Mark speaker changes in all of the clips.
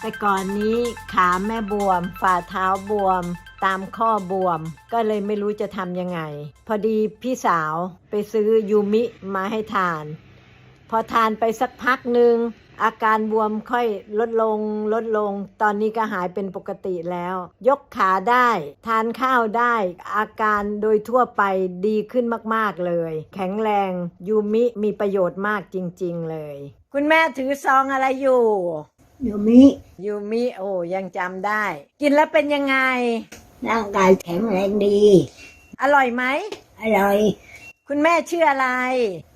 Speaker 1: แต่ก่อนนี้ขาแม่บวม ฝ่าเท้าบวม ตามข้อบวม ก็เลยไม่รู้จะทำยังไง พอดีพี่สาวไปซื้อยูมิมาให้ทาน พอทานไปสักพักหนึ่งอาการบวมค่อยลดลงลดลง ตอนนี้ก็หายเป็นปกติแล้ว ยกขาได้ ทานข้าวได้ อาการโดยทั่วไปดีขึ้นมากๆเลย แข็งแรงยูมิมีประโยชน์มากจริง ๆ เลย คุณแม่ถือซองอะไรอยู่
Speaker 2: ยมิ
Speaker 1: ยูมิโอ้ยังจำได้ กินแล้วเป็นยังไง
Speaker 2: ร่างกายแข็งแรงดี
Speaker 1: อร่อยไหม
Speaker 2: อร่อย
Speaker 1: คุณแม่ชื่ออะไร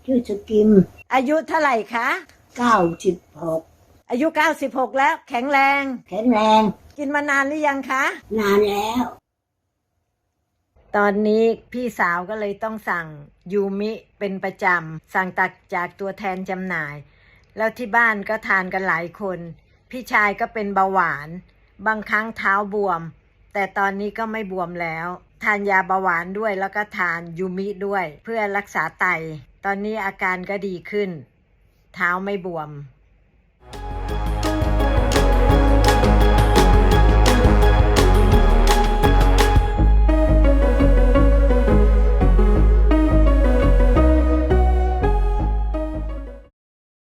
Speaker 2: ชื่อสกิม
Speaker 1: อายุเท่าไหร่คะ
Speaker 2: เก้าสิบหก
Speaker 1: อายุ 96 แล้วแข็งแรง
Speaker 2: แข็งแรง
Speaker 1: กินมานานหรือยังคะ
Speaker 2: นานแล้ว
Speaker 1: ตอนนี้พี่สาวก็เลยต้องสั่งยูมิเป็นประจำ สั่งตักจากตัวแทนจำหน่าย แล้วที่บ้านก็ทานกันหลายคน พี่ชายก็เป็นเบาหวาน บางครั้งเท้าบวม แต่ตอนนี้ก็ไม่บวมแล้ว ทานยาเบาหวานด้วยแล้วก็ทานยูมิด้วย เพื่อรักษาไต ตอนนี้อาการก็ดีขึ้น เท้าไม่บวม thank you